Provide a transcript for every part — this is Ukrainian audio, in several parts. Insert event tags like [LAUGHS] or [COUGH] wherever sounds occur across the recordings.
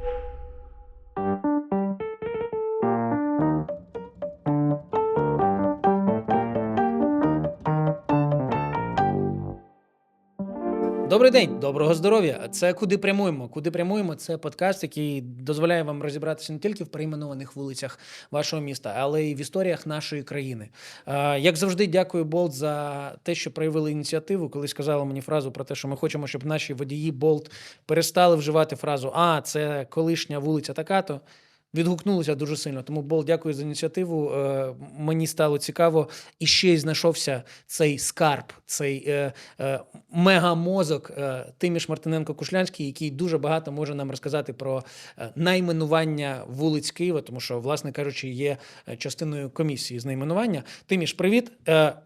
you Добрий день, доброго здоров'я. Це куди прямуємо? Куди прямуємо? Це подкаст, який дозволяє вам розібратися не тільки в перейменованих вулицях вашого міста, але й в історіях нашої країни. Як завжди, дякую Болт за те, що проявили ініціативу, коли сказали мені фразу про те, що ми хочемо, щоб наші водії Болт перестали вживати фразу А, це колишня вулиця така-то. Відгукнулися дуже сильно. Тому Бол, дякую за ініціативу. Е, мені стало цікаво. І ще й знайшовся цей скарб, цей е, е, мегамозок Тиміш Мартиненко Кушлянський, який дуже багато може нам розказати про найменування вулиць Києва, тому що, власне кажучи, є частиною комісії з найменування. Тиміш, привіт.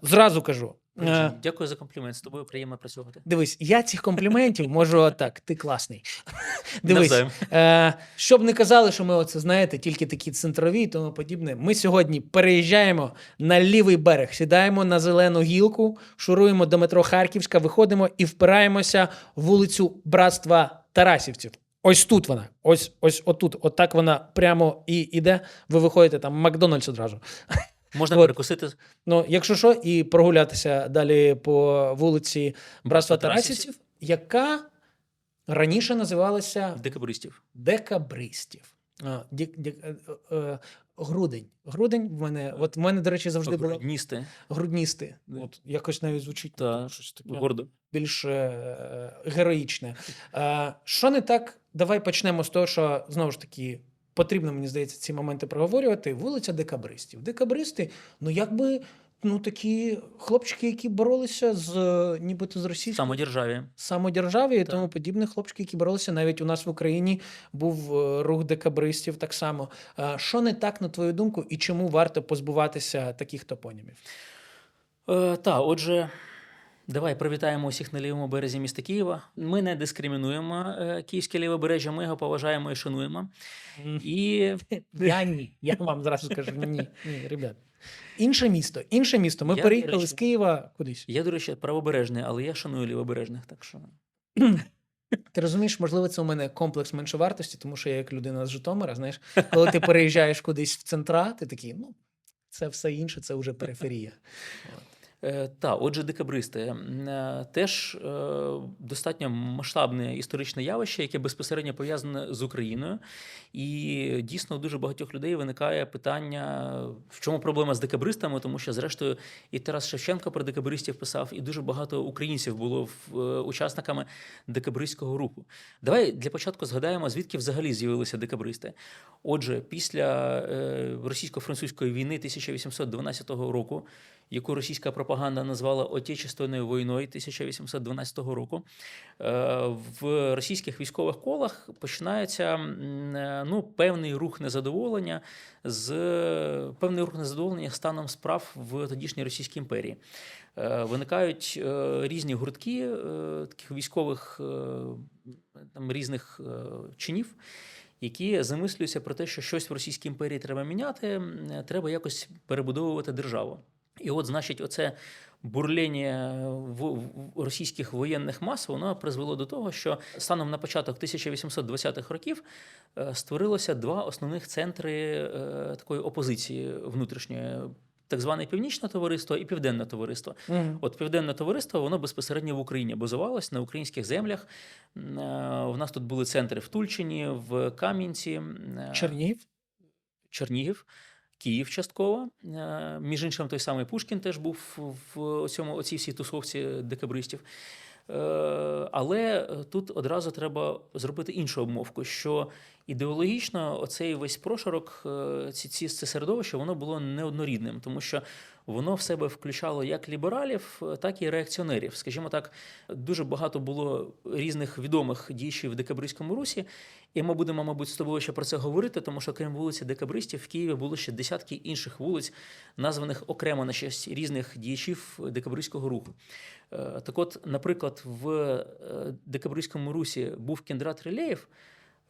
Зразу кажу. Е, Дякую за комплімент. З тобою приємно працювати. Дивись, я цих компліментів можу отак. Ти класний. [LAUGHS] Дивись, е, щоб не казали, що ми оце знаєте, тільки такі центрові і тому подібне. Ми сьогодні переїжджаємо на лівий берег, сідаємо на зелену гілку, шуруємо до метро Харківська, виходимо і впираємося в вулицю Братства Тарасівців. Ось тут вона, ось ось отут. Отак вона прямо і іде. Ви виходите там Макдональдс одразу. Можна От. перекусити. Ну, якщо що, і прогулятися далі по вулиці Братства Тарасівців. Яка раніше називалася Декабристів. декабристів. А, дік- дік- е, е, грудень. Грудень в мене, от в мене, до речі, завжди було грудністи. Да. От якось навіть звучить Та, щось таке Гордо. більш е, героїчне. Е, що не так? Давай почнемо з того, що знову ж таки. Потрібно, мені здається, ці моменти проговорювати. Вулиця декабристів. Декабристи, ну якби ну такі хлопчики, які боролися з е, нібито з російською Самодержаві. самодержаві і Так. тому подібне хлопчики, які боролися навіть у нас в Україні був е, рух декабристів так само. Е, Що не так, на твою думку, і чому варто позбуватися таких топонімів? Е, та, отже, давай привітаємо усіх на лівому березі міста Києва. Ми не дискримінуємо е, київське лівобережжя, ми його поважаємо і шануємо. І [LAUGHS] Я ні. Я вам зразу скажу ні. Ні, ребят. Інше місто, інше місто. Ми Я, переїхали речі, з Києва кудись. я, до речі, правобережний, але я шаную лівобережних, так що. [CLEARS THROAT] Ти розумієш, можливо, це у мене комплекс меншовартості, тому що я як людина з Житомира, знаєш, коли ти переїжджаєш кудись в центра, ти такий, ну, це все інше, це вже периферія. [LAUGHS] Е, Та, отже, декабристи е, теж е, достатньо масштабне історичне явище, яке безпосередньо пов'язане з Україною. І дійсно у дуже багатьох людей виникає питання, в чому проблема з декабристами, тому що, зрештою, і Тарас Шевченко про декабристів писав, і дуже багато українців було учасниками декабристського руху. Давай для початку згадаємо, звідки взагалі з'явилися декабристи. Отже, після російсько-французької війни 1812 року, яку російська пропаганда назвала Отечественною війною 1812 року, е, в російських військових колах починається е, ну, певний рух незадоволення з певний рух незадоволення станом справ в тодішній Російській імперії. Е, Виникають різні гуртки таких військових там, різних чинів, які замислюються про те, що щось в Російській імперії треба міняти, треба якось перебудовувати державу. І от, значить, оце бурлення в, в російських воєнних мас воно призвело до того, що станом на початок 1820-х років е, створилося два основних центри е, такої опозиції внутрішньої. Так зване північне товариство і південне товариство. Мгм. От південне товариство воно безпосередньо в Україні базувалось на українських землях. Е, У нас тут були центри в Тульчині, в Кам'янці, е, Чернігів. Чернігів, Київ частково. Е, Між іншим, той самий Пушкін теж був в цьому оцій всій тусовці декабристів. Е, Але тут одразу треба зробити іншу обмовку, що ідеологічно оцей весь прошарок, е, ці, ці це середовище, воно було неоднорідним, тому що воно в себе включало як лібералів, так і реакціонерів. Скажімо так, дуже багато було різних відомих діячів в декабристському русі, і ми будемо, мабуть, з тобою ще про це говорити, тому що крім вулиці Декабристів в Києві було ще десятки інших вулиць, названих окремо на честь різних діячів декабристського руху. Е, Так от, наприклад, в е, декабристському русі був Кіндрат Релеєв,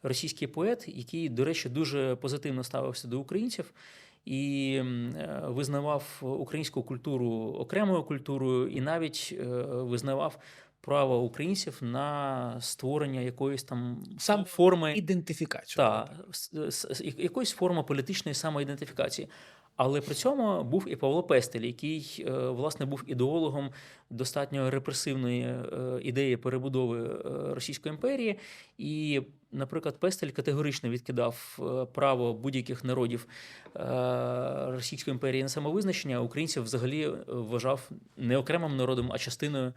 російський поет, який, до речі, дуже позитивно ставився до українців. І е, визнавав українську культуру окремою культурою, і навіть е, визнавав право українців на створення якоїсь там Сам форми ідентифікації, та, якоїсь форми політичної самоідентифікації. Але при цьому був і Павло Пестель, який е, власне був ідеологом достатньо репресивної е, ідеї перебудови е, Російської імперії. І, наприклад, Пестель категорично відкидав право будь-яких народів Російської імперії на самовизначення, а українців взагалі вважав не окремим народом, а частиною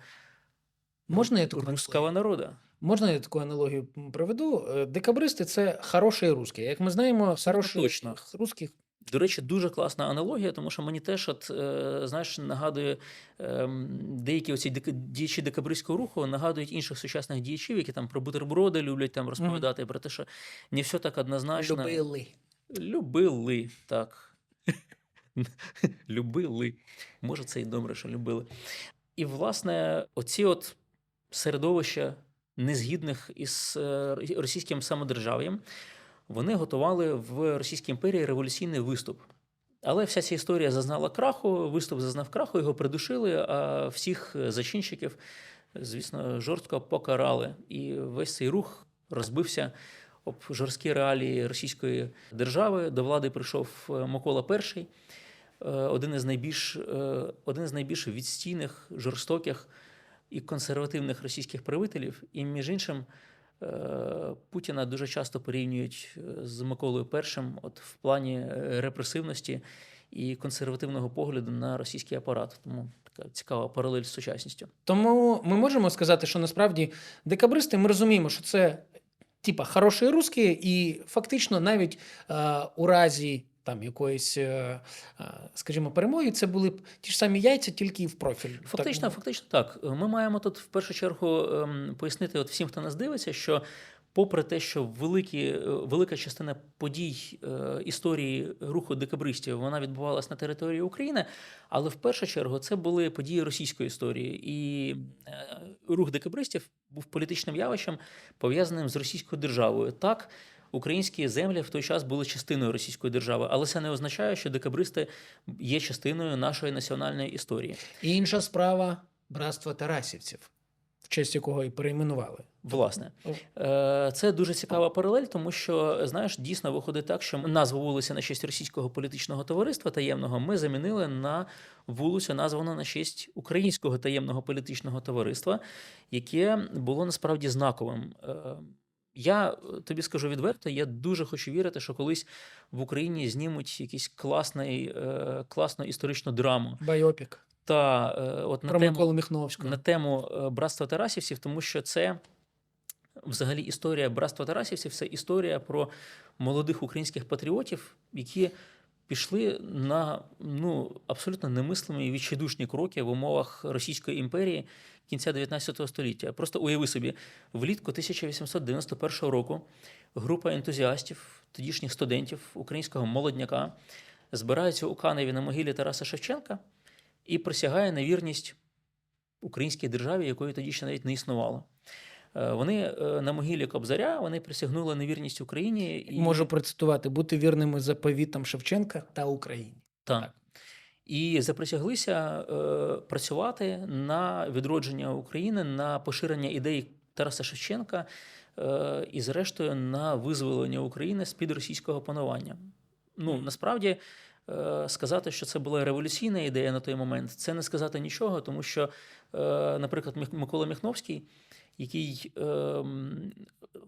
Можна я таку руського народу. Можна я таку аналогію проведу? Декабристи це хороші русські. Як ми знаємо, хороші точно. русських До речі, дуже класна аналогія, тому що мені теж, от, е, знаєш, нагадує е, деякі оці діячі декабристського руху нагадують інших сучасних діячів, які там про бутерброди люблять там розповідати, про те, що не все так однозначно. любили. Любили, так. любили. Може, це і добре, що любили. І, власне, оці от середовища незгідних із е, російським самодержав'ям, вони готували в Російській імперії революційний виступ. Але вся ця історія зазнала краху, виступ зазнав краху, його придушили, а всіх зачинщиків, звісно, жорстко покарали. І весь цей рух розбився об жорсткі реалії російської держави. До влади прийшов е, Микола І, е, один із найбільш, е, один із найбільш відстійних, жорстоких і консервативних російських правителів. І, між іншим, е, Путіна дуже часто порівнюють е, з Миколою І от в плані е, репресивності і консервативного погляду на російський апарат. Тому така цікава паралель з сучасністю. Тому ми можемо сказати, що насправді декабристи ми розуміємо, що це типа хороші русські, і фактично навіть е, у разі там якоїсь, е, е, скажімо, перемоги, це були б ті ж самі яйця, тільки в профіль. Фактично, Так, фактично так. Ми маємо тут в першу чергу ем, пояснити от всім, хто нас дивиться, що попри те, що великі, е, велика частина подій історії руху декабристів вона відбувалась на території України, але в першу чергу це були події російської історії, і рух декабристів був політичним явищем, пов'язаним з російською державою. Так. Українські землі в той час були частиною Російської держави, але це не означає, що декабристи є частиною нашої національної історії. І інша справа братство Тарасівців, в честь якого і перейменували. Власне, Е, це дуже цікава паралель, тому що знаєш, дійсно виходить так, що назву вулиці на честь російського політичного товариства таємного ми замінили на вулицю, названу на честь українського таємного політичного товариства, яке було насправді знаковим. Я е, тобі скажу відверто, я дуже хочу вірити, що колись в Україні знімуть якийсь класний, е, класну історичну драму. Байопік Та е, от на про тему, Міхновського. на тему братства Тарасівців, тому що це взагалі історія братства Тарасівців це історія про молодих українських патріотів, які пішли на ну, абсолютно немислимі і відчайдушні кроки в умовах Російської імперії кінця 19 століття. Просто уяви собі, влітку 1891 року група ентузіастів, тодішніх студентів українського молодняка збираються у Каневі на могилі Тараса Шевченка і присягає на вірність українській державі, якої тоді ще навіть не існувало. Е, Вони е, на могилі Кобзаря вони присягнули на вірність Україні і Можу процитувати: бути вірними заповітам Шевченка та Україні. Так. І заприсяглися е, працювати на відродження України, на поширення ідей Тараса Шевченка е, і, зрештою, на визволення України з-під російського панування. Ну, насправді, е, сказати, що це була революційна ідея на той момент, це не сказати нічого, тому що, е, наприклад, Микола Міхновський, який е,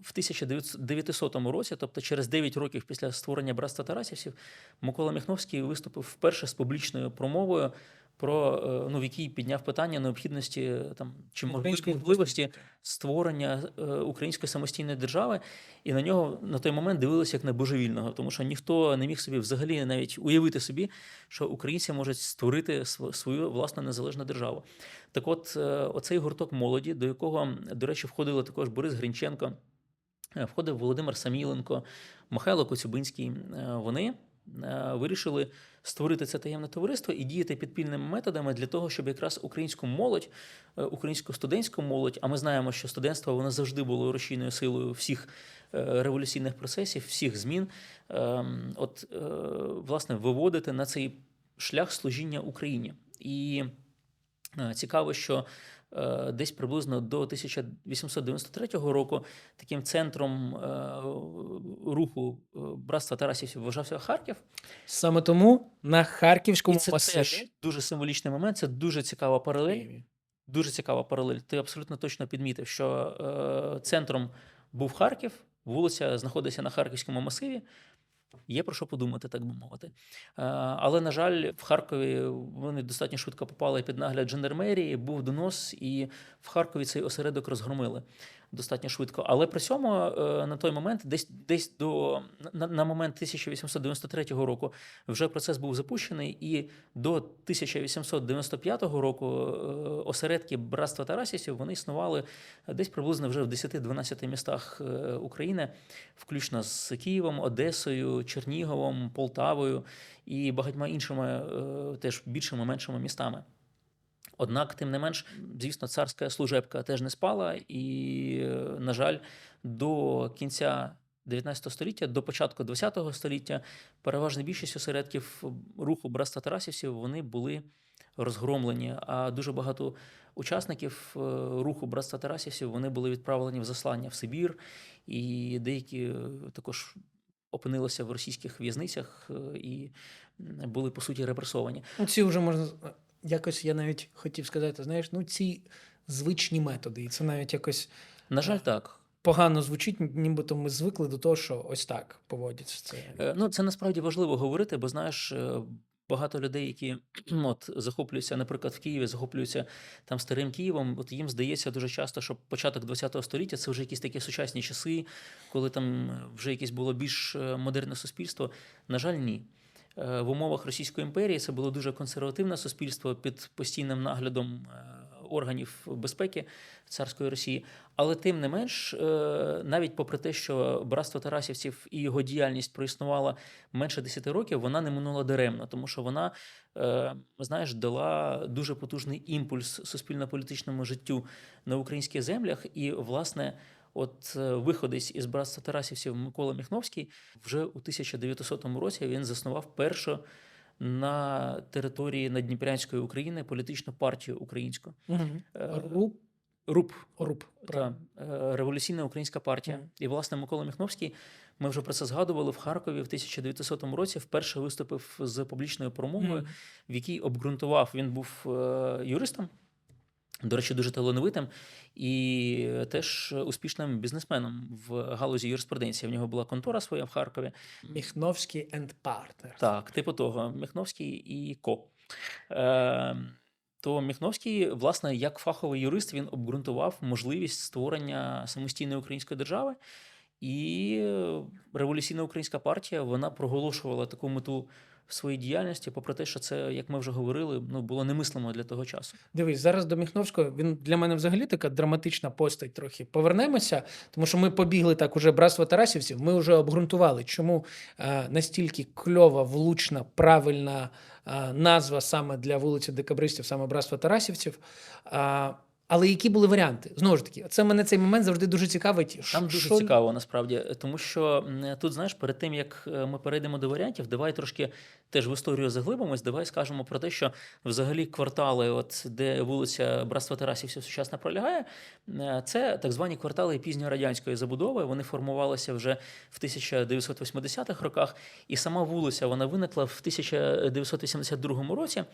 в 1900 році, тобто через 9 років після створення братства Тарасівців, Микола Міхновський виступив вперше з публічною промовою, про е, ну, в якій підняв питання необхідності е, там чи можливості створення е, української самостійної держави, і на нього на той момент дивилися як на божевільного, тому що ніхто не міг собі взагалі навіть уявити собі, що українці можуть створити свою власну незалежну державу. Так, от, оцей гурток молоді, до якого, до речі, входили також Борис Гринченко, входив Володимир Саміленко, Михайло Коцюбинський. Вони вирішили створити це таємне товариство і діяти підпільними методами для того, щоб якраз українську молодь, е, українську студентську молодь, а ми знаємо, що студентство воно завжди було рушійною силою всіх е, революційних процесів, всіх змін, ем, от е, власне виводити на цей шлях служіння Україні. І е, цікаво, що е, десь приблизно до 1893 року таким центром е, руху е, братства Тарасівців вважався Харків. Саме тому на харківському І це теж дуже символічний момент. Це дуже цікава паралель. Дуже цікава паралель. Ти абсолютно точно підмітив, що е, центром був Харків, вулиця знаходиться на Харківському масиві. Є про що подумати, так би мовити. Е, але, на жаль, в Харкові вони достатньо швидко попали під нагляд жандармерії, був донос, і в Харкові цей осередок розгромили достатньо швидко. Але при цьому е, на той момент, десь десь до на, на момент 1893 року, вже процес був запущений, і до 1895 року е, осередки братства Тарасівців вони існували десь приблизно вже в 10-12 містах е, України, включно з Києвом, Одесою, Черніговом, Полтавою і багатьма іншими теж більшими меншими містами. Однак, тим не менш, звісно, царська служебка теж не спала, і, е, на жаль, до кінця 19 століття, до початку 20 століття, переважна більшість осередків руху братства Тарасівців вони були розгромлені. А дуже багато учасників е, руху братства Тарасівців вони були відправлені в заслання в Сибір, і деякі е, також опинилися в російських в'язницях е, і були по суті репресовані. Ну, ці вже можна якось, я навіть хотів сказати, знаєш, ну ці звичні методи. І це навіть якось На жаль, так. погано звучить, нібито ми звикли до того, що ось так поводяться. Це Е, Ну, це насправді важливо говорити, бо знаєш, е, багато людей, які от, захоплюються, наприклад, в Києві, захоплюються там старим Києвом. От їм здається дуже часто, що початок ХХ століття це вже якісь такі сучасні часи, коли там вже якесь було більш е, модерне суспільство. На жаль, ні. Е, В умовах Російської імперії це було дуже консервативне суспільство під постійним наглядом е, органів безпеки царської Росії. Але тим не менш, е, навіть попри те, що братство Тарасівців і його діяльність проіснувала менше 10 років, вона не минула даремно, тому що вона, знаєш, дала дуже потужний імпульс суспільно-політичному життю на українських землях. І, власне, от е, виходець із братства Тарасівців Микола Міхновський вже у 1900 році він заснував першу на території Надніпрянської України політичну партію українську. Е, Руб, руб. та, е, Революційна Українська партія. Мгм. І, власне, Микола Міхновський, ми вже про це згадували в Харкові в 1900 році. Вперше виступив з публічною промовою, Мгм. в якій обґрунтував, він був е, юристом. До речі, дуже талановитим і теж успішним бізнесменом в галузі юриспруденції. В нього була контора своя в Харкові. Міхновський and Partner. Так, типу того, Міхновський і Ко. Е, то Міхновський, власне, як фаховий юрист, він обґрунтував можливість створення самостійної української держави. І революційна українська партія вона проголошувала таку мету в своїй діяльності, попри те, що це, як ми вже говорили, ну було немислимо для того часу. Дивись, зараз до Міхновського він для мене взагалі така драматична постать трохи. Повернемося, тому що ми побігли так уже братство Тарасівців. Ми вже обґрунтували, чому е, настільки кльова, влучна, правильна е, назва саме для вулиці Декабристів, саме братство Тарасівців. Але які були варіанти? Знову ж таки, це мене цей момент завжди дуже цікавить. Там дуже що- цікаво насправді, тому що тут, знаєш, перед тим як е, ми перейдемо до варіантів, давай трошки теж в історію заглибимось. Давай скажемо про те, що взагалі квартали, от де вулиця Братства Тарасівців сучасно пролягає, е, це так звані квартали пізньорадянської забудови. Вони формувалися вже в 1980-х роках, і сама вулиця вона виникла в 1982 році.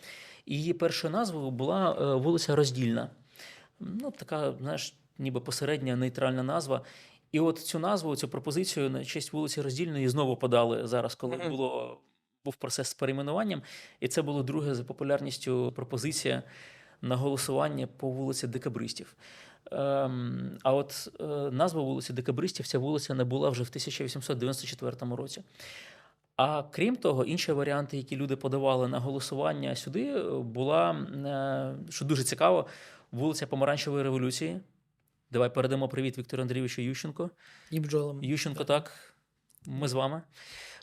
Її першою назвою була е, вулиця Роздільна. Ну, така, знаєш, ніби посередня нейтральна назва. І от цю назву, цю пропозицію на честь вулиці Роздільної знову подали зараз, коли Мгм. було, був процес з перейменуванням. І це було друге за популярністю пропозиція на голосування по вулиці Декабристів. Ем, а от е, назва вулиці Декабристів ця вулиця не була вже в 1894 році. А крім того, інші варіанти, які люди подавали на голосування сюди, була, е, що дуже цікаво, вулиця Помаранчевої революції. Давай передамо привіт Віктору Андрійовичу Ющенко. І бджолам. Ющенко, так, ми з вами.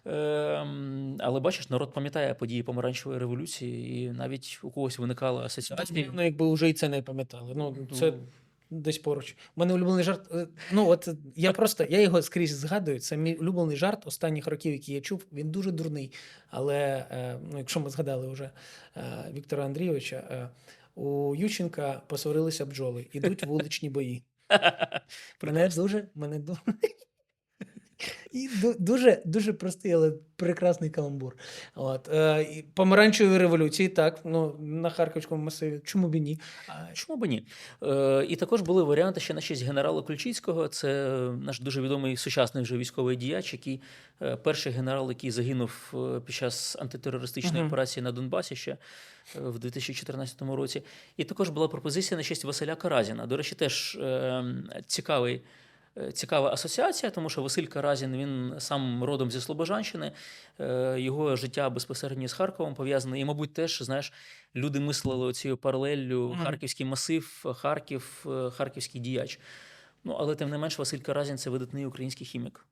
Ем, але бачиш, народ пам'ятає події помаранчевої революції, і навіть у когось виникала асоціація. Ну, якби вже і це не пам'ятали. Ну, це десь поруч. У мене улюблений жарт. е, Ну, от я просто я його скрізь згадую. Це мій улюблений жарт останніх років, який я чув. Він дуже дурний. Але е, ну, якщо ми згадали вже е, Віктора Андрійовича, у Ющенка посварилися бджоли. Ідуть вуличні бої. [LAUGHS] Мене дуже, мене дуже. І дуже, дуже простий, але прекрасний каламбур. От, е, помаранчевої революції, так, ну, на Харківському масиві. Чому б і ні? Чому б ні? Е, і також були варіанти ще на честь генерала Ключицького. Це наш дуже відомий сучасний вже військовий діяч, який е, перший генерал, який загинув е, під час антитерористичної Мгм. операції на Донбасі ще е, в 2014 році. І також була пропозиція на честь Василя Каразіна. До речі, теж е, цікавий. Е, Цікава асоціація, тому що Василь Каразін він сам родом зі Слобожанщини, е, його життя безпосередньо з Харковом пов'язане. І, мабуть, теж знаєш, люди мислили цією паралеллю Харківський масив, Харків, е, харківський діяч. Ну, але тим не менш, Василь Каразін це видатний український хімік.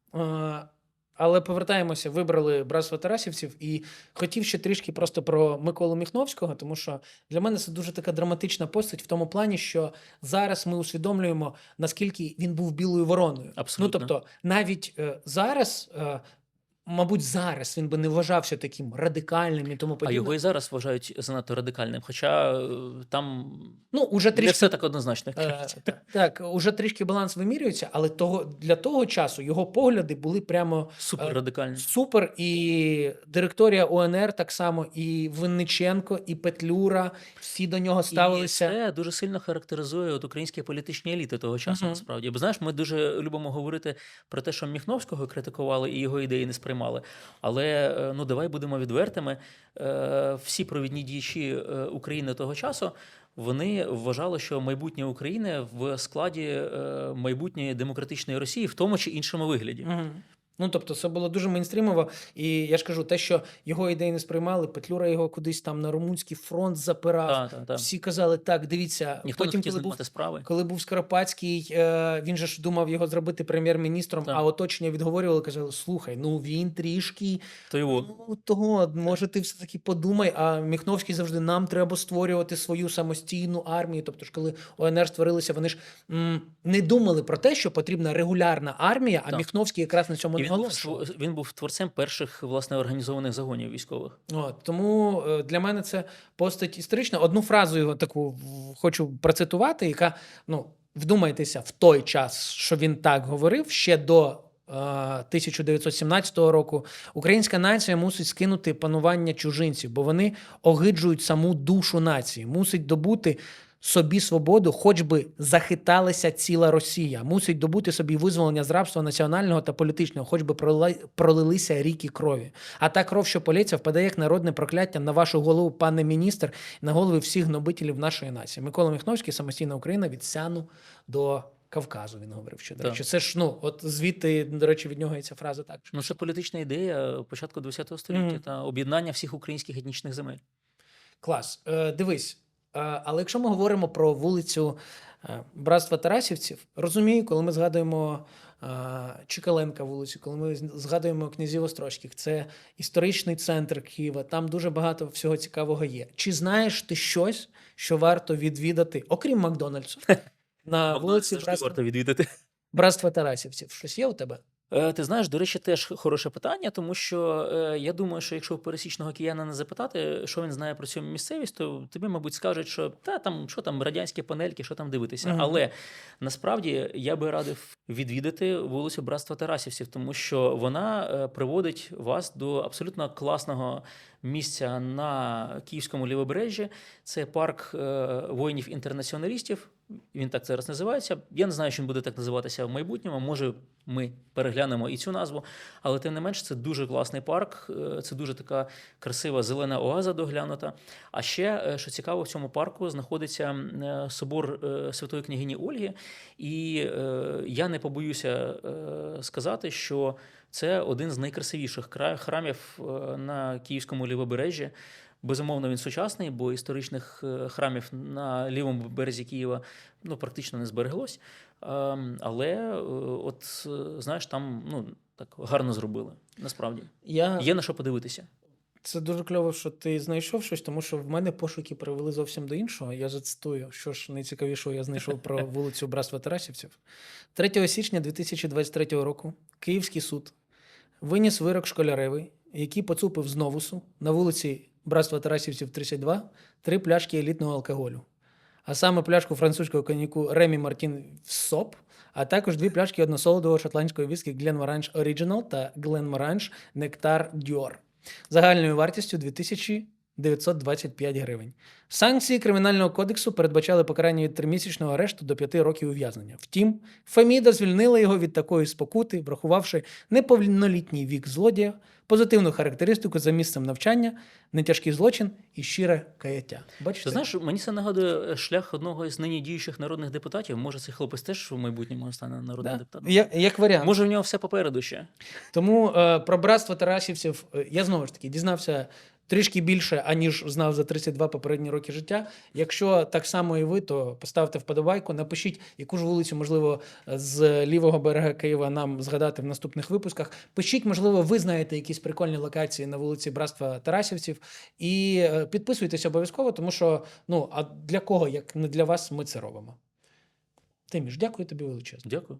Але повертаємося, вибрали братство Тарасівців, і хотів ще трішки просто про Миколу Міхновського, тому що для мене це дуже така драматична постать в тому плані, що зараз ми усвідомлюємо, наскільки він був білою вороною. Абсолютно. Ну тобто, навіть е, зараз, е, мабуть, зараз він би не вважався таким радикальним і тому А його і зараз вважають занадто радикальним. Хоча е, там Ну, уже не все так однозначно. Е, Так, уже трішки баланс вимірюється, але того для того часу його погляди були прямо Супер радикальний. супер. І директорія УНР так само, і Винниченко, і Петлюра. Всі до нього ставилися. І це дуже сильно характеризує от українські політичні еліти того часу, Мгм. насправді. Бо знаєш, ми дуже любимо говорити про те, що Міхновського критикували і його ідеї не сприймали. Але е, ну давай будемо відвертими. Е, Всі провідні діячі е, України того часу. Вони вважали, що майбутнє України в складі майбутньої демократичної Росії в тому чи іншому вигляді. Мгм. Ну, тобто, це було дуже мейнстрімово. І я ж кажу, те, що його ідеї не сприймали, Петлюра його кудись там на румунський фронт запирав. Та, та, та. Всі казали, так, дивіться, Ніхто потім, не хотів коли був справи. Коли був Скоропадський, е, він же ж думав його зробити прем'єр-міністром, а оточення відговорювали, казали: слухай, ну він трішки То його ну, того, може, ти все-таки подумай. А Міхновський завжди нам треба створювати свою самостійну армію. Тобто ж, коли ОНР створилися, вони ж м, не думали про те, що потрібна регулярна армія, а. Міхновський якраз на цьому і не він був, творцем перших власне організованих загонів військових. От, тому е, для мене це постать історична. Одну фразу його таку хочу процитувати, яка, ну, вдумайтеся, в той час, що він так говорив, ще до е, 1917 року, українська нація мусить скинути панування чужинців, бо вони огиджують саму душу нації, мусить добути. Собі свободу, хоч би захиталася ціла Росія, мусить добути собі визволення з рабства національного та політичного, хоч би пролилися ріки крові. А та кров, що полється, впаде як народне прокляття на вашу голову, пане міністр, на голови всіх гнобителів нашої нації. Микола Міхновський, самостійна Україна від Сяну до Кавказу. Він говорив, що до речі, це ж ну, от звідти, до речі, від нього і ця фраза так. Ну, це політична ідея початку ХХ століття Мгм. та об'єднання всіх українських етнічних земель. Клас. Е, дивись. Е, але якщо ми говоримо про вулицю е, Братства Тарасівців, розумію, коли ми згадуємо е, Чикаленка вулицю, коли ми згадуємо князів Острозьких, це історичний центр Києва, там дуже багато всього цікавого є. Чи знаєш ти щось, що варто відвідати, окрім Макдональдсу, [LAUGHS] на вулиці Братства, варто відвідати. Братства Тарасівців? Щось є у тебе? Е, Ти знаєш, до речі, теж хороше питання, тому що е, я думаю, що якщо пересічного пересічного не запитати, що він знає про цю місцевість, то тобі, мабуть, скажуть, що та там що там радянські панельки, що там дивитися. Мгм. Але насправді я би радив відвідати вулицю Братства Тарасівців, тому що вона е, приводить вас до абсолютно класного місця на Київському лівобережжі. Це парк е, воїнів-інтернаціоналістів. Він так зараз називається. Я не знаю, чи він буде так називатися в майбутньому. Може, ми переглянемо і цю назву. Але тим не менш, це дуже класний парк. е, Це дуже така красива зелена оаза доглянута. А ще, е, що цікаво, в цьому парку знаходиться собор Святої княгині Ольги. І я не побоюся сказати, що це один з найкрасивіших храмів е, на Київському лівобережжі. Безумовно, він сучасний, бо історичних е, храмів на лівому березі Києва ну, практично не збереглось. Ем, Але е, от знаєш, там ну так гарно зробили. Насправді Я... є на що подивитися. Це дуже кльово, що ти знайшов щось, тому що в мене пошуки привели зовсім до іншого. Я зацитую, що ж найцікавішого я знайшов про [LAUGHS] вулицю Братства Тарасівців. 3 січня 2023 року Київський суд виніс вирок школяревий, який поцупив з новусу на вулиці Братства Тарасівців 32 три пляшки елітного алкоголю. а саме пляшку французького коньяку Ремі Мартін Соп, а також дві пляшки односолодового шотландської віскі Glenmorangie Original та Glenmorangie Nectar Dior загальною вартістю 2925 гривень. Санкції Кримінального кодексу передбачали покарання від тримісячного арешту до 5 років ув'язнення. Втім, Феміда звільнила його від такої спокути, врахувавши неповнолітній вік злодія, позитивну характеристику за місцем навчання, нетяжкий злочин і щире каяття. Бачите? Ти знаєш, мені це нагадує шлях одного із нині діючих народних депутатів. Може, цей хлопець теж в майбутньому стане народним Да. депутатом. Як, як варіант. Може, в нього все попереду ще. Тому е, про братство Тарасівців е, я знову ж таки дізнався трішки більше, аніж знав за 32 попередні роки життя. Якщо так само і ви, то поставте вподобайку, напишіть, яку ж вулицю, можливо, з лівого берега Києва нам згадати в наступних випусках. Пишіть, можливо, ви знаєте якісь прикольні локації на вулиці Братства Тарасівців. І е, підписуйтесь обов'язково, тому що ну а для кого, як не для вас, ми це робимо. Тиміш, дякую тобі величезно. Дякую.